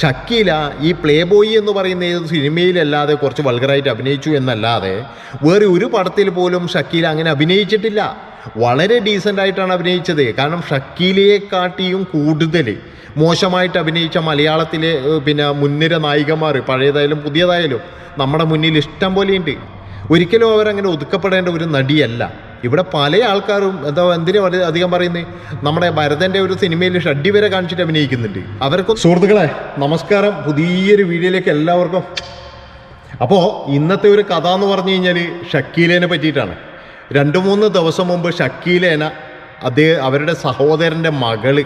ഷക്കീല ഈ play boy എന്ന് പറയുന്ന ഏത് സിനിമയിലല്ലാതെ കുറച്ച് വൾഗറായിട്ട് അഭിനയിച്ചു എന്നല്ലാതെ വേറെ ഒരു പടത്തിൽ പോലും ഷക്കീല അങ്ങനെ അഭിനയിച്ചിട്ടില്ല. വളരെ ഡീസന്റായിട്ടാണ് അഭിനയിച്ചത്. കാരണം ഷക്കീലയെക്കാട്ടിയും കൂടുതൽ മോശമായിട്ട് അഭിനയിച്ച മലയാളത്തിലെ പിന്നെ മുൻനിര നായികമാർ പഴയതായാലും പുതിയതായാലും നമ്മുടെ മുന്നിൽ ഇഷ്ടം പോലെയുണ്ട് ഒരിക്കലും അവരങ്ങനെ ഒതുക്കപ്പെടേണ്ട ഒരു നടിയല്ല. ഇവിടെ പല ആൾക്കാരും എന്താ എന്തിനാ വളരെ അധികം പറയുന്നത് നമ്മുടെ ഭരതന്റെ ഒരു സിനിമയിൽ ഷഡ്ഡി വരെ കാണിച്ചിട്ട് അഭിനയിക്കുന്നുണ്ട്. അവർക്ക് സുഹൃത്തുക്കളെ നമസ്കാരം. പുതിയൊരു വീഡിയോയിലേക്ക് എല്ലാവർക്കും. അപ്പോൾ ഇന്നത്തെ ഒരു കഥ എന്ന് പറഞ്ഞു കഴിഞ്ഞാൽ ഷക്കീലേനെ പറ്റിയിട്ടാണ്. രണ്ട് മൂന്ന് ദിവസം മുമ്പ് ഷക്കീലേന അതേ അവരുടെ സഹോദരന്റെ മകൾ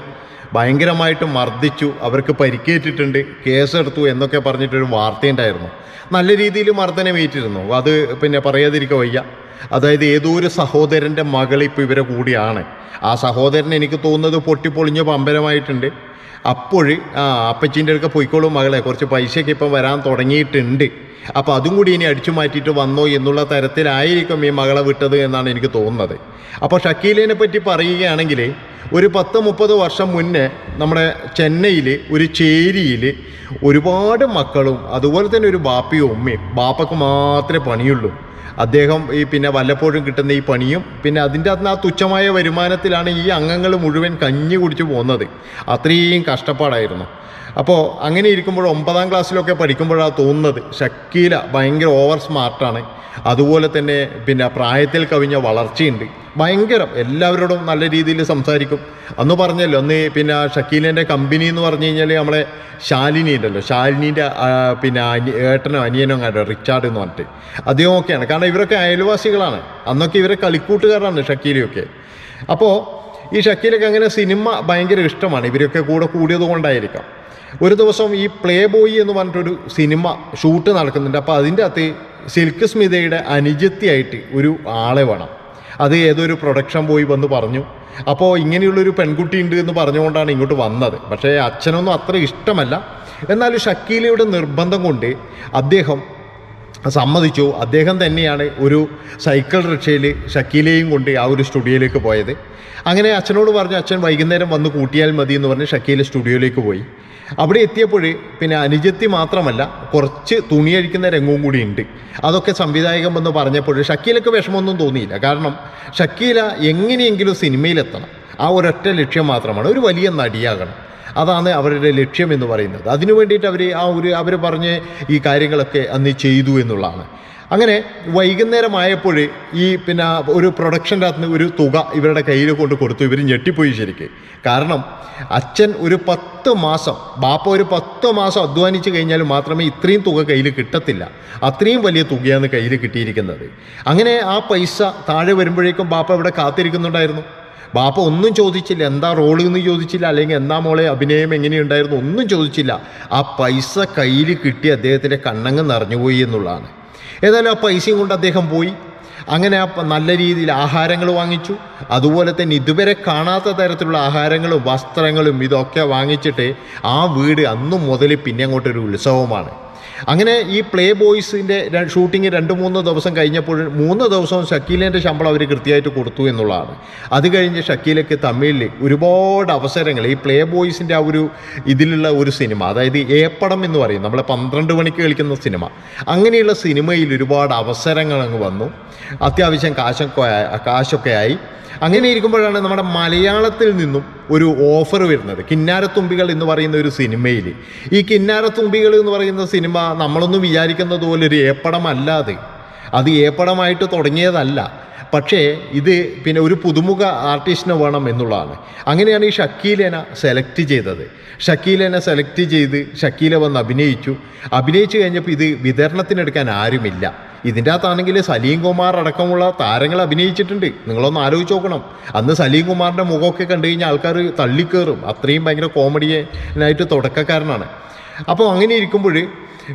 ഭയങ്കരമായിട്ട് മർദ്ദിച്ചു അവർക്ക് പരിക്കേറ്റിട്ടുണ്ട് കേസെടുത്തു എന്നൊക്കെ പറഞ്ഞിട്ടൊരു വാർത്തയുണ്ടായിരുന്നു നല്ല രീതിയിൽ മർദ്ദനമേറ്റിരുന്നു അത് പിന്നെ പറയാതിരിക്കുക വയ്യ. അതായത് ഏതോ ഒരു സഹോദരന്റെ മകൾ ഇപ്പോൾ ഇവരെ കൂടിയാണ്. ആ സഹോദരൻ എനിക്ക് തോന്നുന്നത് പൊട്ടിപ്പൊളിഞ്ഞ് പമ്പരമായിട്ടുണ്ട്. അപ്പോൾ ആ അപ്പച്ചീന്റെ അടുക്ക പോയിക്കോളും മകളെ. കുറച്ച് പൈസയൊക്കെ ഇപ്പം വരാൻ തുടങ്ങിയിട്ടുണ്ട്. അപ്പോൾ അതും കൂടി ഇനി അടിച്ചു മാറ്റിയിട്ട് വന്നോ എന്നുള്ള തരത്തിലായിരിക്കും ഈ മകളെ വിട്ടത് എന്നാണ് എനിക്ക് തോന്നുന്നത്. അപ്പോൾ ഷക്കീലിനെ പറ്റി പറയുകയാണെങ്കിൽ ഒരു പത്ത് മുപ്പത് വർഷം മുന്നേ നമ്മുടെ ചെന്നൈയിൽ ഒരു ചേരിയിൽ ഒരുപാട് മക്കളും അതുപോലെ തന്നെ ഒരു ബാപ്പയും ഉമ്മയും ബാപ്പക്ക് മാത്രമേ പണിയുള്ളൂ. അദ്ദേഹം ഈ പിന്നെ വല്ലപ്പോഴും കിട്ടുന്ന ഈ പണിയും പിന്നെ അതിന്റെ അകത്ത് ആ തുച്ഛമായ വരുമാനത്തിലാണ് ഈ അംഗങ്ങൾ മുഴുവൻ കഞ്ഞി കുടിച്ചു പോകുന്നത്. അത്രയും കഷ്ടപ്പാടായിരുന്നു. അപ്പോൾ അങ്ങനെ ഇരിക്കുമ്പോൾ ഒമ്പതാം ക്ലാസ്സിലൊക്കെ പഠിക്കുമ്പോഴാണ് തോന്നുന്നത്. ഷക്കീല ഭയങ്കര ഓവർ സ്മാർട്ടാണ് അതുപോലെ തന്നെ പിന്നെ പ്രായത്തിൽ കവിഞ്ഞ വളർച്ചയുണ്ട്. ഭയങ്കരം. എല്ലാവരോടും നല്ല രീതിയിൽ സംസാരിക്കും. അന്ന് പറഞ്ഞല്ലോ അന്ന് പിന്നെ ഷക്കീലിന്റെ കമ്പനി എന്ന് പറഞ്ഞു കഴിഞ്ഞാൽ നമ്മളെ ശാലിനി ഉണ്ടല്ലോ. ശാലിനീന്റെ പിന്നെ ഏട്ടനോ അനിയനോ കണ്ടോ റിച്ചാർഡ് എന്ന് പറഞ്ഞിട്ട്. അദ്ദേഹമൊക്കെയാണ്. കാരണം ഇവരൊക്കെ അയൽവാസികളാണ്. അന്നൊക്കെ ഇവരെ കളിക്കൂട്ടുകാരാണ് ഷക്കീലയൊക്കെ അപ്പോൾ ഈ ഷക്കീലൊക്കെ അങ്ങനെ സിനിമ ഭയങ്കര ഇഷ്ടമാണ്. ഇവരൊക്കെ കൂടെ കൂടിയത് കൊണ്ടായിരിക്കാം. ഒരു ദിവസം ഈ പ്ലേ ബോയ് എന്ന് പറഞ്ഞിട്ടൊരു സിനിമ ഷൂട്ട് നടക്കുന്നുണ്ട്. അപ്പോൾ അതിന്റെ അകത്ത് സിൽക്ക് സ്മിതയുടെ അനുജത്തിയായിട്ട് ഒരു ആളെ വേണം. അത് ഏതൊരു പ്രൊഡക്ഷൻ പോയി വന്ന് പറഞ്ഞു. അപ്പോൾ ഇങ്ങനെയുള്ളൊരു പെൺകുട്ടി ഉണ്ട് എന്ന് പറഞ്ഞുകൊണ്ടാണ് ഇങ്ങോട്ട് വന്നത്. പക്ഷേ അച്ഛനൊന്നും അത്ര ഇഷ്ടമല്ല. എന്നാൽ ഷക്കീലയുടെ നിർബന്ധം കൊണ്ട് അദ്ദേഹം സമ്മതിച്ചു. അദ്ദേഹം തന്നെയാണ് ഒരു സൈക്കിൾ റിക്ഷയിൽ ഷക്കീലയും കൊണ്ട് ആ ഒരു സ്റ്റുഡിയോയിലേക്ക് പോയത്. അങ്ങനെ അച്ഛനോട് പറഞ്ഞു അച്ഛൻ വൈകുന്നേരം വന്ന് കൂട്ടിയാൽ മതി എന്ന് പറഞ്ഞ് ഷക്കീല സ്റ്റുഡിയോയിലേക്ക് പോയി. അവിടെ എത്തിയപ്പോൾ പിന്നെ അനുജത്തി മാത്രമല്ല കുറച്ച് തുണി അഴിക്കുന്ന രംഗവും കൂടി ഉണ്ട്. അതൊക്കെ സംവിധായകൻ വന്ന് പറഞ്ഞപ്പോൾ ഷക്കീലക്ക് വിഷമമൊന്നും തോന്നിയില്ല. കാരണം ഷക്കീല എങ്ങനെയെങ്കിലും സിനിമയിലെത്തണം. ആ ഒരൊറ്റ ലക്ഷ്യം മാത്രമാണ്. ഒരു വലിയ നടിയാകണം. അതാണ് അവരുടെ ലക്ഷ്യം എന്ന് പറയുന്നത്. അതിനു വേണ്ടിയിട്ട് അവർ ആ ഒരു അവർ പറഞ്ഞ് ഈ കാര്യങ്ങളൊക്കെ അന്ന് ചെയ്തു എന്നുള്ളതാണ്. അങ്ങനെ വൈകുന്നേരമായപ്പോൾ ഈ പിന്നെ ഒരു പ്രൊഡക്ഷന്റെ അകത്ത് ഒരു തുക ഇവരുടെ കയ്യിൽ കൊണ്ട് കൊടുത്തു. ഇവർ ഞെട്ടിപ്പോയി ശരിക്ക്. കാരണം അച്ഛൻ ഒരു പത്ത് മാസം ബാപ്പ ഒരു പത്ത് മാസം അധ്വാനിച്ച് കഴിഞ്ഞാൽ മാത്രമേ ഇത്രയും തുക കയ്യിൽ കിട്ടത്തില്ല. അത്രയും വലിയ തുകയാണ് കയ്യിൽ കിട്ടിയിരിക്കുന്നത്. അങ്ങനെ ആ പൈസ താഴെ വരുമ്പോഴേക്കും ബാപ്പ ഇവിടെ കാത്തിരിക്കുന്നുണ്ടായിരുന്നു. ബാപ്പ ഒന്നും ചോദിച്ചില്ല. എന്താ റോൾ എന്ന് ചോദിച്ചില്ല. അല്ലെങ്കിൽ എന്താ മോളെ അഭിനയം എങ്ങനെയുണ്ടായിരുന്നു ഒന്നും ചോദിച്ചില്ല. ആ പൈസ കയ്യിൽ കിട്ടി അദ്ദേഹത്തിന്റെ കണ്ണങ്ങ് നിറഞ്ഞുപോയി എന്നുള്ളതാണ്. ഏതായാലും ആ പൈസയും കൊണ്ട് അദ്ദേഹം പോയി. അങ്ങനെ ആ നല്ല രീതിയിൽ ആഹാരങ്ങൾ വാങ്ങിച്ചു. അതുപോലെ തന്നെ ഇതുവരെ കാണാത്ത തരത്തിലുള്ള ആഹാരങ്ങളും വസ്ത്രങ്ങളും ഇതൊക്കെ വാങ്ങിച്ചിട്ട് ആ വീട് അന്നും മുതൽ പിന്നെ അങ്ങോട്ടൊരു ഉത്സവമാണ്. അങ്ങനെ ഈ പ്ലേ ബോയ്സിന്റെ ഷൂട്ടിങ് രണ്ട് മൂന്ന് ദിവസം കഴിഞ്ഞപ്പോൾ മൂന്ന് ദിവസവും ഷക്കീലിന്റെ ശമ്പളം അവർ കൃത്യമായിട്ട് കൊടുത്തു എന്നുള്ളതാണ്. അത് കഴിഞ്ഞ് ഷക്കീലക്ക് തമിഴിൽ ഒരുപാട് അവസരങ്ങൾ. ഈ പ്ലേ ബോയ്സിന്റെ ആ ഒരു ഇതിലുള്ള ഒരു സിനിമ അതായത് ഏപ്പടം എന്ന് പറയും നമ്മളെ പന്ത്രണ്ട് മണിക്ക് കളിക്കുന്ന സിനിമ. അങ്ങനെയുള്ള സിനിമയിൽ ഒരുപാട് അവസരങ്ങൾ അങ്ങ് വന്നു. അത്യാവശ്യം കാശൊക്കെ കാശൊക്കെ ആയി. അങ്ങനെ ഇരിക്കുമ്പോഴാണ് നമ്മുടെ മലയാളത്തിൽ നിന്നും ഒരു ഓഫർ വരുന്നത്. കിന്നാരത്തുമ്പികൾ എന്ന് പറയുന്ന ഒരു സിനിമയിൽ ഈ കിന്നാരത്തുമ്പികൾ എന്ന് പറയുന്ന സിനിമ നമ്മളൊന്നും വിചാരിക്കുന്നത് പോലെ ഒരു ഏപ്പടമല്ലാതെ. അത് ഏപ്പടമായിട്ട് തുടങ്ങിയതല്ല. പക്ഷേ ഇത് പിന്നെ ഒരു പുതുമുഖ ആർട്ടിസ്റ്റിനെ വേണം എന്നുള്ളതാണ്. അങ്ങനെയാണ് ഈ ഷക്കീലേന സെലക്ട് ചെയ്തത്. ഷക്കീലേന സെലക്ട് ചെയ്ത് ഷക്കീല വന്ന് അഭിനയിച്ചു. അഭിനയിച്ചു കഴിഞ്ഞപ്പോൾ ഇത് വിതരണത്തിനെടുക്കാൻ ആരുമില്ല. ഇതിന്റെ അകത്താണെങ്കിൽ സലീം കുമാർ അടക്കമുള്ള താരങ്ങൾ അഭിനയിച്ചിട്ടുണ്ട്. നിങ്ങളൊന്ന് ആലോചിച്ച് നോക്കണം. അന്ന് സലീം കുമാറിന്റെ മുഖമൊക്കെ കണ്ടു കഴിഞ്ഞാൽ ആൾക്കാർ തള്ളിക്കയറും അത്രയും ഭയങ്കര കോമഡിയനായിട്ട് തുടക്കക്കാരനാണ്. അപ്പോൾ അങ്ങനെ ഇരിക്കുമ്പോൾ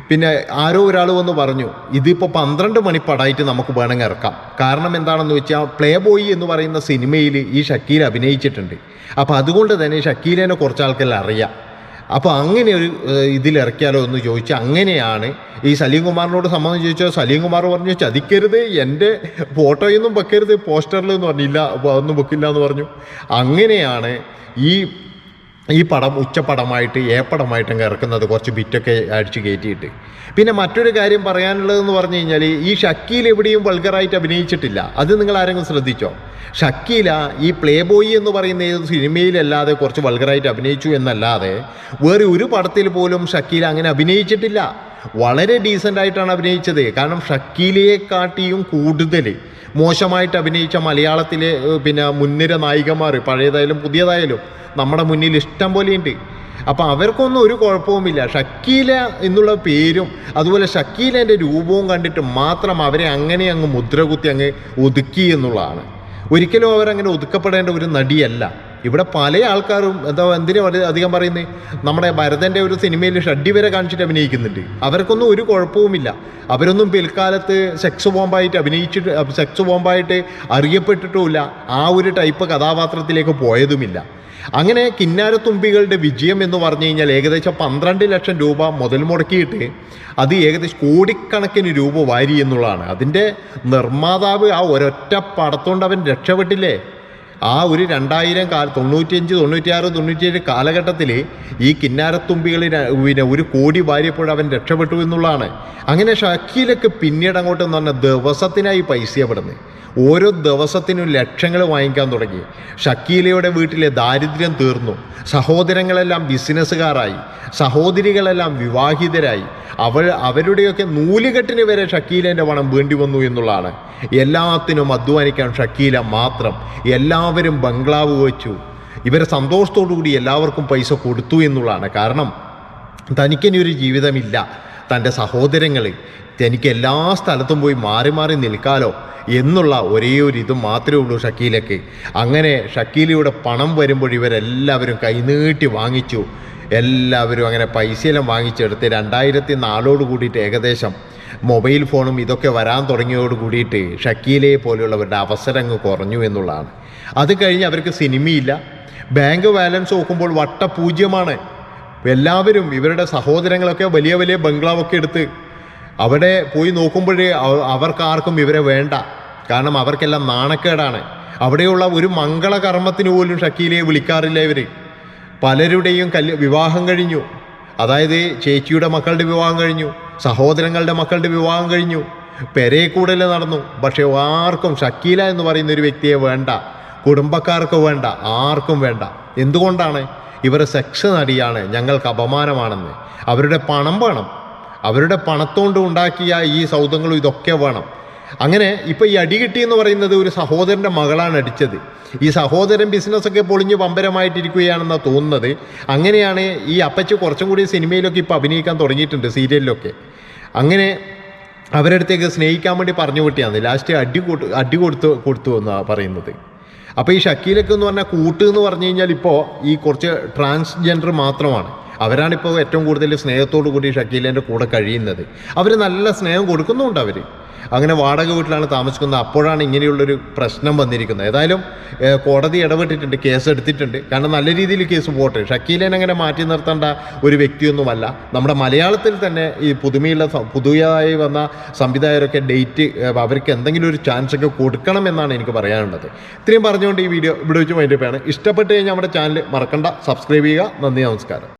പിന്നെ ആരോ ഒരാൾ വന്ന് പറഞ്ഞു ഇതിപ്പോൾ പന്ത്രണ്ട് മണി പടായിട്ട് നമുക്ക് വേണമെങ്കിൽ ഇറക്കാം. കാരണം എന്താണെന്ന് വെച്ചാൽ പ്ലേ ബോയ് എന്ന് പറയുന്ന സിനിമയിൽ ഈ ഷക്കീൽ അഭിനയിച്ചിട്ടുണ്ട്. അപ്പോൾ അതുകൊണ്ട് തന്നെ ഷക്കീലിനെ കുറച്ച് ആൾക്കെല്ലാം അറിയാം. അപ്പോൾ അങ്ങനെ ഒരു ഇതിലിറക്കിയാലോ എന്ന് ചോദിച്ചാൽ അങ്ങനെയാണ് ഈ സലീം കുമാറിനോട് സമ്മതം ചോദിച്ചാൽ സലീം കുമാർ പറഞ്ഞു ചതിക്കരുത് എന്റെ ഫോട്ടോയൊന്നും വെക്കരുത് പോസ്റ്ററിൽ എന്ന് പറഞ്ഞില്ല ഒന്നും വെക്കില്ല എന്ന് പറഞ്ഞു. അങ്ങനെയാണ് ഈ ഈ പടം ഉച്ചപ്പടമായിട്ട് ഏപ്പടമായിട്ട് അങ്ങ് ഇറക്കുന്നത് കുറച്ച് ബിറ്റൊക്കെ അടിച്ച് കയറ്റിയിട്ട്. പിന്നെ മറ്റൊരു കാര്യം പറയാനുള്ളതെന്ന് പറഞ്ഞു കഴിഞ്ഞാൽ ഈ ഷക്കീൽ എവിടെയും വൾഗറായിട്ട് അഭിനയിച്ചിട്ടില്ല. അത് നിങ്ങൾ ആരെങ്കിലും ശ്രദ്ധിച്ചോ? ഷക്കീല ഈ പ്ലേ ബോയ് എന്ന് പറയുന്ന ഏത് സിനിമയിലല്ലാതെ കുറച്ച് വൾഗറായിട്ട് അഭിനയിച്ചു എന്നല്ലാതെ വേറെ ഒരു പടത്തിൽ പോലും ഷക്കീല അങ്ങനെ അഭിനയിച്ചിട്ടില്ല. വളരെ ഡീസന്റ് ആയിട്ടാണ് അഭിനയിച്ചത്. കാരണം ഷക്കീലയെ കാട്ടിയും കൂടുതൽ മോശമായിട്ട് അഭിനയിച്ച മലയാളത്തിലെ പിന്നെ മുൻനിര നായികമാർ പഴയതായാലും പുതിയതായാലും നമ്മുടെ മുന്നിൽ ഇഷ്ടം പോലെയുണ്ട്. അപ്പം അവർക്കൊന്നും ഒരു കുഴപ്പവുമില്ല. ഷക്കീല എന്നുള്ള പേരും അതുപോലെ ഷക്കീലേന്റെ രൂപവും കണ്ടിട്ട് മാത്രം അവരെ അങ്ങനെ അങ്ങ് മുദ്രകുത്തി അങ്ങ് ഒതുക്കി എന്നുള്ളതാണ്. ഒരിക്കലും അവരങ്ങനെ ഒതുക്കപ്പെടേണ്ട ഒരു നടിയല്ല. ഇവിടെ പല ആൾക്കാരും എന്താ എന്തിനു വളരെ അധികം പറയുന്നത് നമ്മുടെ ഭരതന്റെ ഒരു സിനിമയിൽ ഷഡ്ഡി വരെ കാണിച്ചിട്ട് അഭിനയിക്കുന്നുണ്ട്. അവർക്കൊന്നും ഒരു കുഴപ്പവുമില്ല. അവരൊന്നും പിൽക്കാലത്ത് സെക്സ് ബോംബായിട്ട് അഭിനയിച്ചിട്ട് സെക്സ് ബോംബായിട്ട് അറിയപ്പെട്ടിട്ടുമില്ല. ആ ഒരു ടൈപ്പ് കഥാപാത്രത്തിലേക്ക് പോയതുമില്ല. അങ്ങനെ കിന്നാരത്തുമ്പികളുടെ വിജയം എന്ന് പറഞ്ഞു കഴിഞ്ഞാൽ ഏകദേശം പന്ത്രണ്ട് ലക്ഷം രൂപ മുതൽ മുടക്കിയിട്ട് അത് ഏകദേശം കോടിക്കണക്കിന് രൂപ വാരി എന്നുള്ളതാണ്. അതിന്റെ നിർമ്മാതാവ് ആ ഒരൊറ്റ പടത്തോണ്ട് അവൻ രക്ഷപ്പെട്ടില്ലേ? ആ ഒരു രണ്ടായിരം കാല തൊണ്ണൂറ്റിയഞ്ച് തൊണ്ണൂറ്റിയാറ് തൊണ്ണൂറ്റിയേഴ് കാലഘട്ടത്തിൽ ഈ കിന്നാരത്തുമ്പികൾ പിന്നെ ഒരു കോടി വാരിയപ്പോൾ അവൻ രക്ഷപ്പെട്ടു എന്നുള്ളതാണ്. അങ്ങനെ ഷക്കീലൊക്കെ പിന്നീട് അങ്ങോട്ട് എന്ന് പറഞ്ഞാൽ ദിവസത്തിനായി പൈസയപ്പെടുന്നത് ഓരോ ദിവസത്തിനും ലക്ഷങ്ങൾ വാങ്ങിക്കാൻ തുടങ്ങി. ഷക്കീലയുടെ വീട്ടിലെ ദാരിദ്ര്യം തീർന്നു. സഹോദരങ്ങളെല്ലാം ബിസിനസ്സുകാരായി. സഹോദരികളെല്ലാം വിവാഹിതരായി. അവൾ അവരുടെയൊക്കെ നൂലുകെട്ടിന് വരെ ഷക്കീലേന്റെ പണം വേണ്ടി വന്നു എന്നുള്ളതാണ്. എല്ലാത്തിനും അധ്വാനിക്കാൻ ഷക്കീല മാത്രം എല്ലാവരും ബംഗ്ലാവ് വെച്ചു. ഇവരെ സന്തോഷത്തോടു കൂടി എല്ലാവർക്കും പൈസ കൊടുത്തു എന്നുള്ളതാണ്. കാരണം തനിക്കിനി ഒരു ജീവിതമില്ല. തന്റെ സഹോദരങ്ങൾ തനിക്ക് എല്ലാ സ്ഥലത്തും പോയി മാറി മാറി നിൽക്കാലോ? എന്നുള്ള ഒരേ ഒരു ഇത് മാത്രമേ ഉള്ളൂ ഷക്കീലക്ക് അങ്ങനെ ഷക്കീലയുടെ പണം വരുമ്പോൾ ഇവരെല്ലാവരും കൈനീട്ടി വാങ്ങിച്ചു. എല്ലാവരും അങ്ങനെ പൈസയെല്ലാം വാങ്ങിച്ചെടുത്ത് രണ്ടായിരത്തി നാലോട് കൂടിയിട്ട് ഏകദേശം മൊബൈൽ ഫോണും ഇതൊക്കെ വരാൻ തുടങ്ങിയോട് കൂടിയിട്ട് ഷക്കീലയെ പോലെയുള്ളവരുടെ അവസരങ്ങൾ കുറഞ്ഞു എന്നുള്ളതാണ്. അത് കഴിഞ്ഞ് അവർക്ക് സിനിമയില്ല. ബാങ്ക് ബാലൻസ് നോക്കുമ്പോൾ വട്ട പൂജ്യമാണ്. എല്ലാവരും ഇവരുടെ സഹോദരങ്ങളൊക്കെ വലിയ വലിയ ബംഗ്ലാവൊക്കെ എടുത്ത് അവിടെ പോയി നോക്കുമ്പോഴേ അവർക്കാർക്കും ഇവരെ വേണ്ട. കാരണം അവർക്കെല്ലാം നാണക്കേടാണ്. അവിടെയുള്ള ഒരു മംഗളകർമ്മത്തിന് പോലും ഷക്കീലയെ വിളിക്കാറില്ല ഇവർ പലരുടെയും കല്യ വിവാഹം കഴിഞ്ഞു. അതായത് ചേച്ചിയുടെ മക്കളുടെ വിവാഹം കഴിഞ്ഞു. സഹോദരങ്ങളുടെ മക്കളുടെ വിവാഹം കഴിഞ്ഞു. പെരേ കൂടൽ നടന്നു. പക്ഷേ ആർക്കും ഷക്കീല എന്ന് പറയുന്ന ഒരു വ്യക്തിയെ വേണ്ട. കുടുംബക്കാർക്ക് വേണ്ട. ആർക്കും വേണ്ട. എന്തുകൊണ്ടാണ്? ഇവർ സെക്സ് നടിയാണ്. ഞങ്ങൾക്ക് അപമാനമാണെന്ന്. അവരുടെ പണം വേണം. അവരുടെ പണത്തോണ്ട് ഉണ്ടാക്കിയ ഈ സൗദങ്ങളും ഇതൊക്കെ വേണം. അങ്ങനെ ഇപ്പം ഈ അടി കിട്ടി എന്ന് പറയുന്നത് ഒരു സഹോദരന്റെ മകളാണ് അടിച്ചത്. ഈ സഹോദരൻ ബിസിനസ്സൊക്കെ പൊളിഞ്ഞ് പമ്പരമായിട്ടിരിക്കുകയാണെന്നാണ് തോന്നുന്നത്. അങ്ങനെയാണ് ഈ അപ്പച്ചി കുറച്ചും കൂടി സിനിമയിലൊക്കെ ഇപ്പോൾ അഭിനയിക്കാൻ തുടങ്ങിയിട്ടുണ്ട് സീരിയലിലൊക്കെ. അങ്ങനെ അവരടുത്തേക്ക് സ്നേഹിക്കാൻ വേണ്ടി പറഞ്ഞു വിട്ടിയാണ്. ലാസ്റ്റ് അടി കൊടു അടി കൊടുത്തു കൊടുത്തു എന്നാണ് പറയുന്നത്. അപ്പോൾ ഈ ഷക്കീലൊക്കെ എന്ന് പറഞ്ഞാൽ കൂട്ട് എന്ന് പറഞ്ഞു കഴിഞ്ഞാൽ ഇപ്പോൾ ഈ കുറച്ച് ട്രാൻസ്ജെൻഡർ മാത്രമാണ്. അവരാണിപ്പോൾ ഏറ്റവും കൂടുതൽ സ്നേഹത്തോടു കൂടി ഷക്കീലേന്റെ കൂടെ കഴിയുന്നത്. അവർ നല്ല സ്നേഹം കൊടുക്കുന്നുണ്ട് അവർ അങ്ങനെ വാടക വീട്ടിലാണ് താമസിക്കുന്നത്. അപ്പോഴാണ് ഇങ്ങനെയുള്ളൊരു പ്രശ്നം വന്നിരിക്കുന്നത്. ഏതായാലും കോടതി ഇടപെട്ടിട്ടുണ്ട് കേസ് എടുത്തിട്ടുണ്ട് കാരണം നല്ല രീതിയിൽ കേസ് പോട്ടെ. ഷക്കീലൻ അങ്ങനെ മാറ്റി നിർത്തേണ്ട ഒരു വ്യക്തിയൊന്നുമല്ല. നമ്മുടെ മലയാളത്തിൽ തന്നെ ഈ പുതുമയുള്ള പുതുതായി വന്ന സംവിധായകരൊക്കെ ഡേറ്റ് അവർക്ക് എന്തെങ്കിലും ഒരു ചാൻസ് ഒക്കെ കൊടുക്കണം എന്നാണ് എനിക്ക് പറയാനുള്ളത്. ഇത്രയും പറഞ്ഞുകൊണ്ട് ഈ വീഡിയോ ഇവിടെ വെച്ച് വേണ്ടിയിട്ടാണ് ഇഷ്ടപ്പെട്ട് കഴിഞ്ഞാൽ നമ്മുടെ ചാനൽ മറക്കണ്ട. സബ്സ്ക്രൈബ് ചെയ്യുക. നന്ദി നമസ്കാരം.